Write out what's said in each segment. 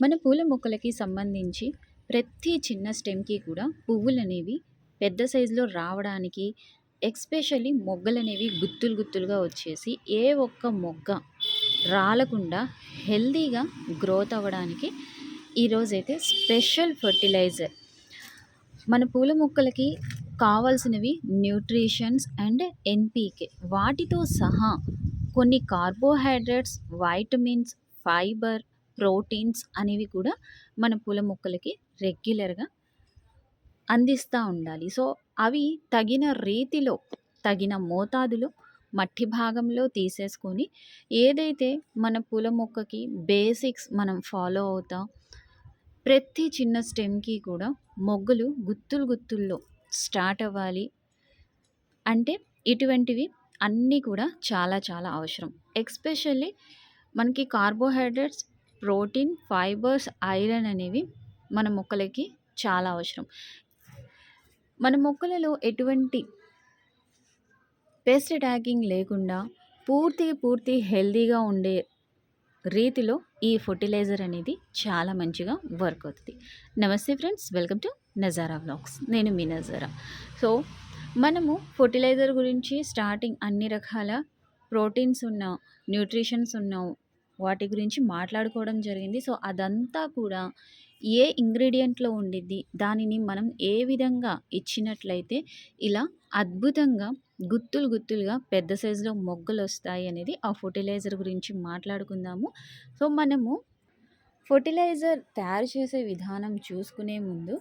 మన పూల మొక్కలకి సంబంధించి ప్రతి చిన్న స్టెమ్‌కి కూడా పువ్వులనేవి పెద్ద సైజులో రావడానికి ఎస్పెషల్లీ మొగ్గలనేవి గుత్తులు గుత్తులుగా వచ్చేసి ఏ ఒక్క మొగ్గ రాలకుండా హెల్తీగా గ్రోత్ అవ్వడానికి ఈరోజైతే స్పెషల్ ఫర్టిలైజర్. మన పూల మొక్కలకి కావాల్సినవి న్యూట్రిషన్స్ అండ్ ఎన్‌పీకే. వాటితో సహా కొన్ని కార్బోహైడ్రేట్స్, వైటమిన్స్, ఫైబర్, ప్రోటీన్స్ అనేవి కూడా మన పూల మొక్కలకి రెగ్యులర్‌గా అందిస్తూ ఉండాలి. సో, అవి తగిన రీతిలో, తగిన మోతాదులో మట్టి భాగంలో తీసేసుకొని ఏదైతే మన పూల మొక్కకి బేసిక్స్ మనం ఫాలో అవుతా ప్రతి చిన్న స్టెమ్‌కి కూడా మొగ్గలు గుత్తులు గుత్తుల్లో స్టార్ట్ అవ్వాలి. అంటే ఇటువంటివి అన్నీ కూడా చాలా చాలా అవసరం. ఎస్పెషల్లీ మనకి కార్బోహైడ్రేట్స్, ప్రోటీన్, ఫైబర్స్, ఐరన్ అనేవి మన మొక్కలకి చాలా అవసరం. మన మొక్కలలో ఎటువంటి పెస్ట్ అటాకింగ్ లేకుండా పూర్తి పూర్తి హెల్తీగా ఉండే రీతిలో ఈ ఫర్టిలైజర్ అనేది చాలా మంచిగా వర్క్ అవుతుంది. నమస్తే friends welcome to Nazara vlogs. నేను మీ నజారా. సో, మనము ఫర్టిలైజర్ గురించి స్టార్టింగ్ అన్ని రకాల ప్రోటీన్స్ ఉన్న, న్యూట్రిషన్స్ ఉన్న వాటి గురించి మాట్లాడుకోవడం జరిగింది. సో, అదంతా కూడా ఏ ఇంగ్రీడియంట్‌లో ఉండిద్ది, దానిని మనం ఏ విధంగా ఇచ్చినట్లయితే ఇలా అద్భుతంగా గుత్తులు గుత్తులుగా పెద్ద సైజులో మొగ్గలు వస్తాయి అనేది ఆ ఫర్టిలైజర్ గురించి మాట్లాడుకుందాము. సో, మనము ఫర్టిలైజర్ తయారు చేసే విధానం చూసుకునే ముందు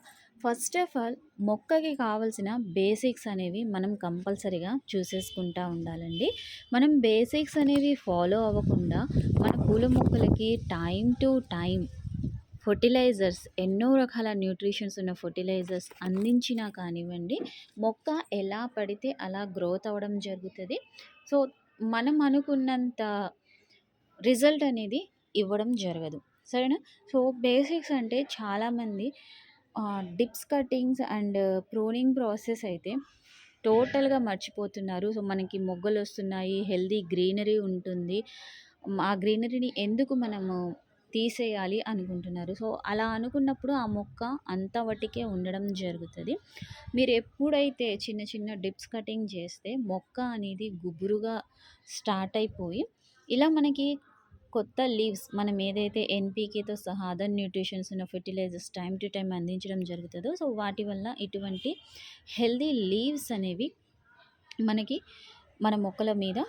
ఫస్ట్ ఆఫ్ ఆల్ మొక్కకి కావాల్సిన బేసిక్స్ అనేవి మనం కంపల్సరీగా చూసేసుకుంటా ఉండాలండి. మనం బేసిక్స్ అనేవి ఫాలో అవ్వకుండా మన పూల మొక్కలకి టైం టు టైం ఫర్టిలైజర్స్ ఎన్నో రకాల న్యూట్రిషన్స్ ఉన్న ఫర్టిలైజర్స్ అందించినా కానివ్వండి, మొక్క ఎలా పడితే అలా గ్రోత్ అవ్వడం జరుగుతుంది సో, మనం అనుకున్నంత రిజల్ట్ అనేది ఇవ్వడం జరగదు. సరేనా? సో, బేసిక్స్ అంటే చాలామంది dips cuttings and pruning process అయితే టోటల్‌గా మర్చిపోతున్నారు. సో, మనకి మొగ్గలు వస్తున్నాయి హెల్దీ గ్రీనరీ ఉంటుంది. ఆ గ్రీనరీని ఎందుకు మనము తీసేయాలి అనుకుంటున్నారు. సో, అలా అనుకున్నప్పుడు ఆ మొక్క అంత వటికే ఉండడం జరుగుతుంది మీరు ఎప్పుడైతే చిన్న చిన్న డిప్స్ కటింగ్ చేస్తే మొక్క అనేది గుబురుగా స్టార్ట్ అయిపోయి ఇలా మనకి కొత్త లీవ్స్ మనం ఏదైతే ఎన్‌పీకేతో సహా అదర్ న్యూట్రిషన్స్ ఉన్న ఫెర్టిలైజర్స్ టైం టు టైం అందించడం జరుగుతుందో సో, వాటి వల్ల ఇటువంటి హెల్తీ లీవ్స్ అనేవి మనకి మన మొక్కల మీద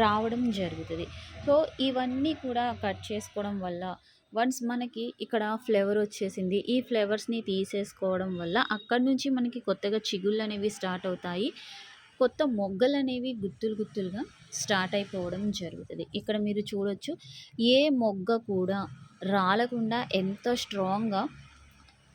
రావడం జరుగుతుంది సో, ఇవన్నీ కూడా కట్ చేసుకోవడం వల్ల వన్స్ మనకి ఇక్కడ ఫ్లేవర్ వచ్చేసింది. ఈ ఫ్లేవర్స్ని తీసేసుకోవడం వల్ల అక్కడి నుంచి మనకి కొత్తగా చిగుళ్ళు అనేవి స్టార్ట్ అవుతాయి. కొత్త మొగ్గలు అనేవి గుత్తులు గుత్తులుగా స్టార్ట్ అయిపోవడం జరుగుతుంది ఇక్కడ మీరు చూడొచ్చు ఏ మొగ్గ కూడా రాలకుండా ఎంత స్ట్రాంగ్‌గా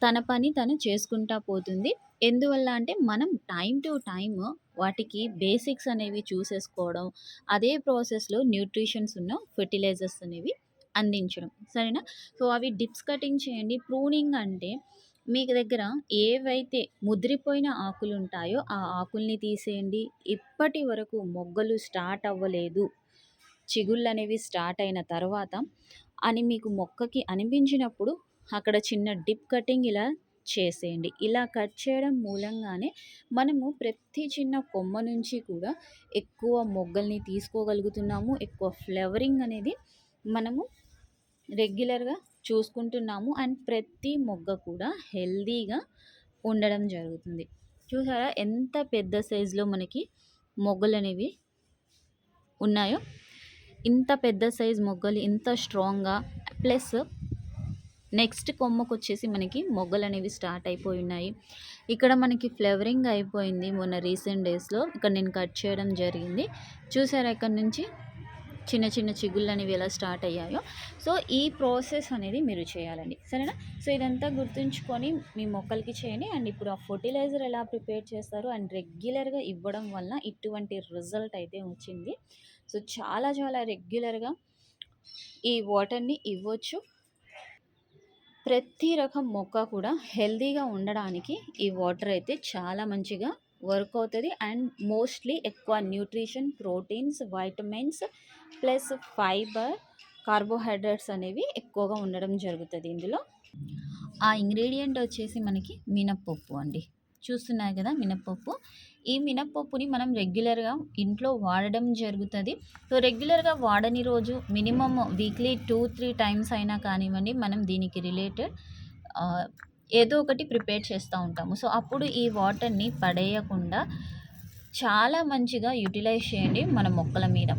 తన పని తను చేసుకుంటా పోతుంది. ఎందువల్ల అంటే మనం టైం టు టైమ్ వాటికి బేసిక్స్ అనేవి చూసేసుకోవడం, అదే ప్రాసెస్‌లో న్యూట్రిషన్స్ ఉన్న ఫెర్టిలైజర్స్ అనేవి అందించడం. సరేనా? సో, అవి డిప్స్ కటింగ్ చేయండి. ప్రూనింగ్ అంటే మీకు దగ్గర ఏవైతే ముదిరిపోయిన ఆకులుంటాయో ఆ ఆకుల్ని తీసేయండి. ఇప్పటి వరకు మొగ్గలు స్టార్ట్ అవ్వలేదు, చిగుళ్ళు అనేవి స్టార్ట్ అయిన తర్వాత అని మీకు మొక్కకి అనిపించినప్పుడు అక్కడ చిన్న డిప్ కటింగ్ ఇలా చేసేయండి. ఇలా కట్ చేయడం మూలంగానే మనము ప్రతి చిన్న కొమ్మ నుంచి కూడా ఎక్కువ మొగ్గల్ని తీసుకోగలుగుతున్నాము. ఎక్కువ ఫ్లవరింగ్ అనేది మనము రెగ్యులర్‌గా చూసుకుంటున్నాము. అండ్ ప్రతి మొగ్గ కూడా హెల్తీగా ఉండడం జరుగుతుంది. చూసారా ఎంత పెద్ద సైజులో మనకి మొగ్గలనేవి ఉన్నాయో. ఇంత పెద్ద సైజ్ మొగ్గలు ఇంత స్ట్రాంగ్‌గా ప్లస్ నెక్స్ట్ కొమ్మకు వచ్చేసి మనకి మొగ్గలు అనేవి స్టార్ట్ అయిపోయి ఉన్నాయి. ఇక్కడ మనకి ఫ్లవరింగ్ అయిపోయింది మొన్న రీసెంట్ డేస్‌లో. ఇక్కడ నేను కట్ చేయడం జరిగింది. చూసారా ఇక్కడ నుంచి చిన్న చిన్న చిగుళ్ళు అనేవి ఎలా స్టార్ట్ అయ్యాయో. సో, ఈ ప్రాసెస్ అనేది మీరు చేయాలండి. సరేనా? సో, ఇదంతా గుర్తుంచుకొని మీ మొక్కలకి చేయండి. అండ్ ఇప్పుడు ఆ ఫర్టిలైజర్ ఎలా ప్రిపేర్ చేస్తారు అండ్ రెగ్యులర్‌గా ఇవ్వడం వల్ల ఇటువంటి రిజల్ట్ అయితే వచ్చింది. సో, చాలా చాలా రెగ్యులర్‌గా ఈ వాటర్‌ని ఇవ్వచ్చు. ప్రతి రకం మొక్క కూడా హెల్తీగా ఉండడానికి ఈ వాటర్ అయితే చాలా మంచిగా వర్క్ అవుతుంది అండ్ మోస్ట్‌లీ ఎక్కువ nutrition, proteins, vitamins plus fibre, carbohydrates అనేవి ఎక్కువగా ఉండడం జరుగుతుంది ఇందులో. ఆ ఇంగ్రీడియంట్ వచ్చేసి మనకి మినప్పప్పు అండి. చూస్తున్నారు కదా మినప్పప్పు. ఈ మినప్పప్పుని మనం రెగ్యులర్గా ఇంట్లో వాడడం జరుగుతుంది. సో రెగ్యులర్గా వాడని రోజు minimum weekly two three times అయినా కానివ్వండి మనం దీనికి రిలేటెడ్ ఏదో ఒకటి ప్రిపేర్ చేస్తూ ఉంటాము. సో అప్పుడు ఈ వాటర్ని పడేయకుండా చాలా మంచిగా యూటిలైజ్ చేయండి మన మొక్కల మీద.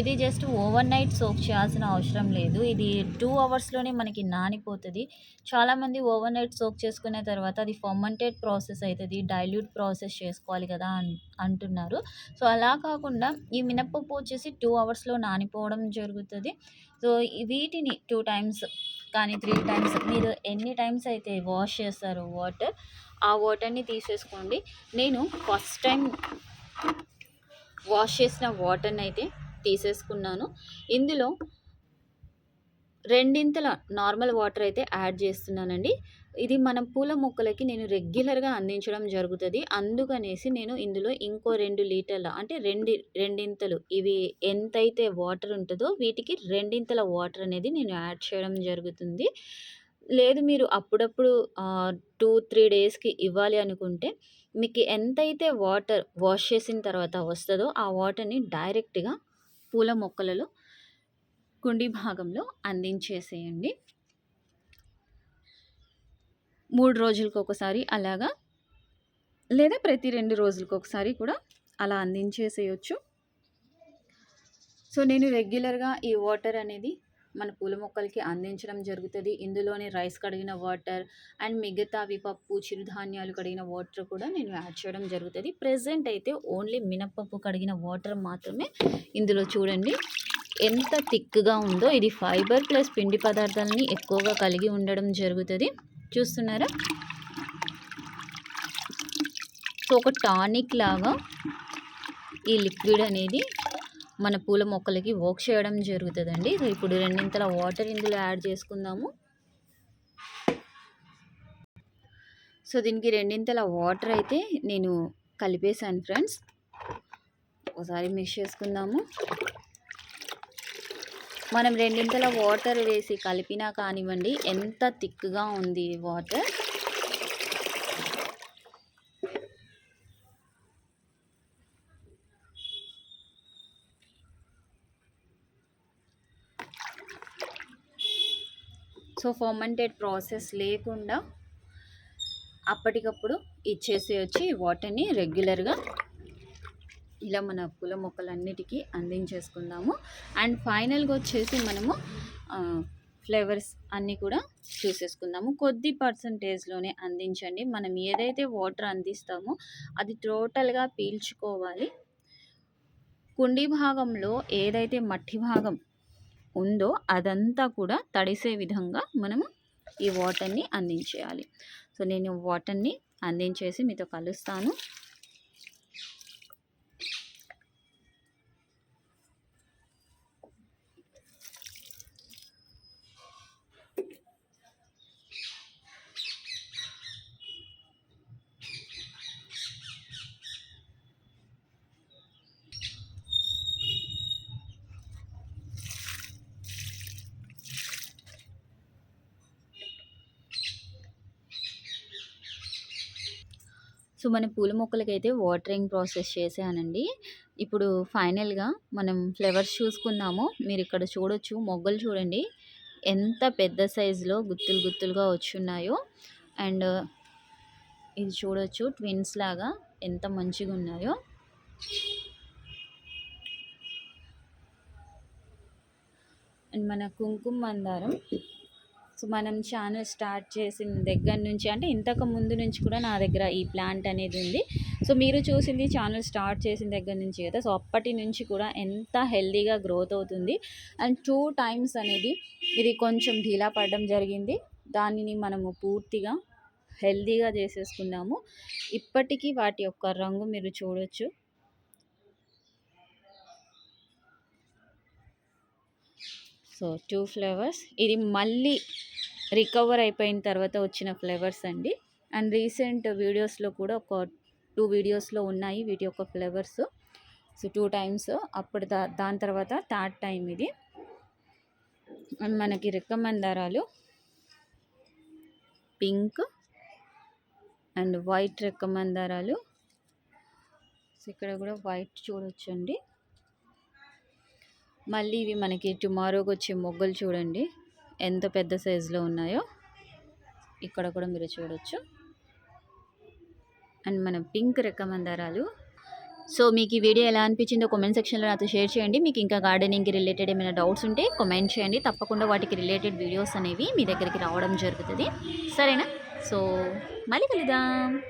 ఇది జస్ట్ ఓవర్ నైట్ సోక్ చేయాల్సిన అవసరం లేదు. ఇది టూ అవర్స్లోనే మనకి నానిపోతుంది. చాలామంది ఓవర్ నైట్ సోక్ చేసుకునే తర్వాత అది ఫర్మంటెడ్ ప్రాసెస్ అవుతుంది డైల్యూట్ ప్రాసెస్ చేసుకోవాలి కదా అంటున్నారు. సో అలా కాకుండా ఈ మినప్పప్పు వచ్చేసి టూ అవర్స్లో నానిపోవడం జరుగుతుంది. సో వీటిని టూ టైమ్స్ కానీ త్రీ టైమ్స్ మీరు ఎన్ని టైమ్స్ అయితే వాష్ చేస్తారు వాటర్ ఆ వాటర్ని తీసేసుకోండి. నేను ఫస్ట్ టైం వాష్ చేసిన వాటర్ని అయితే తీసేసుకున్నాను. ఇందులో రెండింతల నార్మల్ వాటర్ అయితే యాడ్ చేస్తున్నానండి. ఇది మన పూల మొక్కలకి నేను రెగ్యులర్గా అందించడం జరుగుతుంది. అందుకనేసి నేను ఇందులో ఇంకో రెండు లీటర్ల అంటే రెండు రెండింతలు ఇవి ఎంతైతే వాటర్ ఉంటుందో వీటికి రెండింతల వాటర్ అనేది నేను యాడ్ చేయడం జరుగుతుంది. లేదు మీరు అప్పుడప్పుడు టూ త్రీ డేస్కి ఇవ్వాలి అనుకుంటే మీకు ఎంతైతే వాటర్ వాష్ చేసిన తర్వాత వస్తుందో ఆ వాటర్ని డైరెక్ట్గా పూల మొక్కలలో కుండి భాగంలో అందించేసేయండి. మూడు రోజులకు ఒకసారి అలాగా లేదా ప్రతి రెండు రోజులకు ఒకసారి కూడా అలా అందించేసేయచ్చు. సో నేను రెగ్యులర్గా ఈ వాటర్ అనేది మన పూల మొక్కలకి అందించడం జరుగుతుంది. ఇందులోనే రైస్ కడిగిన వాటర్ అండ్ మిగతావి పప్పు చిరుధాన్యాలు కడిగిన వాటర్ కూడా నేను యాడ్ చేయడం జరుగుతుంది. ప్రజెంట్ అయితే ఓన్లీ మినప్పప్పు కడిగిన వాటర్ మాత్రమే ఇందులో చూడండి. ఎంత థిక్గా ఉందో ఇది ఫైబర్ ప్లస్ పిండి పదార్థాలని ఎక్కువగా కలిగి ఉండడం జరుగుతుంది. చూస్తున్నారా? సో ఒక టానిక్ లాగా ఈ లిక్విడ్ అనేది మన పూల మొక్కలకి వర్క్ చేయడం జరుగుతుందండి. ఇప్పుడు రెండింతల వాటర్ ఇందులో యాడ్ చేసుకుందాము. సో దీనికి రెండింతల వాటర్ అయితే నేను కలిపేశాను ఫ్రెండ్స్. ఒకసారి మిక్స్ చేసుకుందాము. మనం రెండింతల వాటర్ వేసి కలిపినా కానివ్వండి ఎంత థిక్గా ఉంది వాటర్. సో ఫర్మెంటెడ్ ప్రాసెస్ లేకుండా అప్పటికప్పుడు ఇచ్చేసి వచ్చి వాటర్ని రెగ్యులర్గా. ఇలా మన పూల మొక్కలన్నిటికీ అందించేసుకుందాము. అండ్ ఫైనల్గా వచ్చేసి మనము ఫ్లేవర్స్ అన్నీ కూడా చూసేసుకుందాము. కొద్ది పర్సంటేజ్లోనే అందించండి. మనం ఏదైతే వాటర్ అందిస్తామో అది టోటల్గా పీల్చుకోవాలి. కుండి భాగంలో ఏదైతే మట్టి భాగం ఉందో అదంతా కూడా తడిసే విధంగా మనము ఈ వాటర్ని అందించేయాలి. సో నేను వాటర్ని అందించేసి మీతో కలుస్తాను. సో మన పూల మొక్కలకైతే వాటరింగ్ ప్రాసెస్ చేసానండి ఇప్పుడు ఫైనల్గా మనం ఫ్లవర్స్ చూసుకుందాము. మీరు ఇక్కడ చూడొచ్చు మొగ్గలు చూడండి. ఎంత పెద్ద సైజులో గుత్తులు గుత్తులుగా వచ్చున్నాయో. అండ్ ఇది చూడొచ్చు ట్విన్స్ లాగా ఎంత మంచిగా ఉన్నాయో. అండ్ మన కుంకుమ మందారం. సో మనం ఛానల్ స్టార్ట్ చేసిన దగ్గర నుంచి అంటే ఇంతకు ముందు నుంచి కూడా నా దగ్గర ఈ ప్లాంట్ అనేది ఉంది. సో మీరు చూసింది ఛానల్ స్టార్ట్ చేసిన దగ్గర నుంచి కదా. సో అప్పటి నుంచి కూడా ఎంత హెల్దీగా గ్రోత్ అవుతుంది. అండ్ టూ టైమ్స్ అనేది ఇది కొంచెం ఢీలా పడడం జరిగింది. దానిని మనము పూర్తిగా హెల్దీగా చేసేసుకున్నాము. ఇప్పటికీ వాటి యొక్క రంగు మీరు చూడొచ్చు. So two flavours. ఇది మళ్ళీ రికవర్ అయిపోయిన తర్వాత వచ్చిన ఫ్లేవర్స్ అండి. అండ్ రీసెంట్ వీడియోస్లో కూడా ఒక టూ వీడియోస్లో ఉన్నాయి వీటి యొక్క ఫ్లేవర్స్. So two times. అప్పుడు దా దాని తర్వాత థర్డ్ టైం ఇది. అండ్ మనకి రెక్కమందారాలు పింక్ అండ్ వైట్ రెక్కమందారాలు సో ఇక్కడ కూడా వైట్ చూడొచ్చండి. మళ్ళీ ఇవి మనకి టుమారోకి వచ్చే మొగ్గలు చూడండి. ఎంత పెద్ద సైజులో ఉన్నాయో ఇక్కడ కూడా మీరు చూడొచ్చు. అండ్ మన పింక్ రకమందారాలు సో మీకు ఈ వీడియో ఎలా అనిపించిందో కామెంట్ సెక్షన్లో నాతో షేర్ చేయండి. మీకు ఇంకా గార్డెనింగ్కి రిలేటెడ్ ఏమైనా డౌట్స్ ఉంటే కామెంట్ చేయండి. తప్పకుండా వాటికి రిలేటెడ్ వీడియోస్ అనేవి మీ దగ్గరికి రావడం జరుగుతుంది. సరేనా? సో మళ్ళీ కలుద్దాం.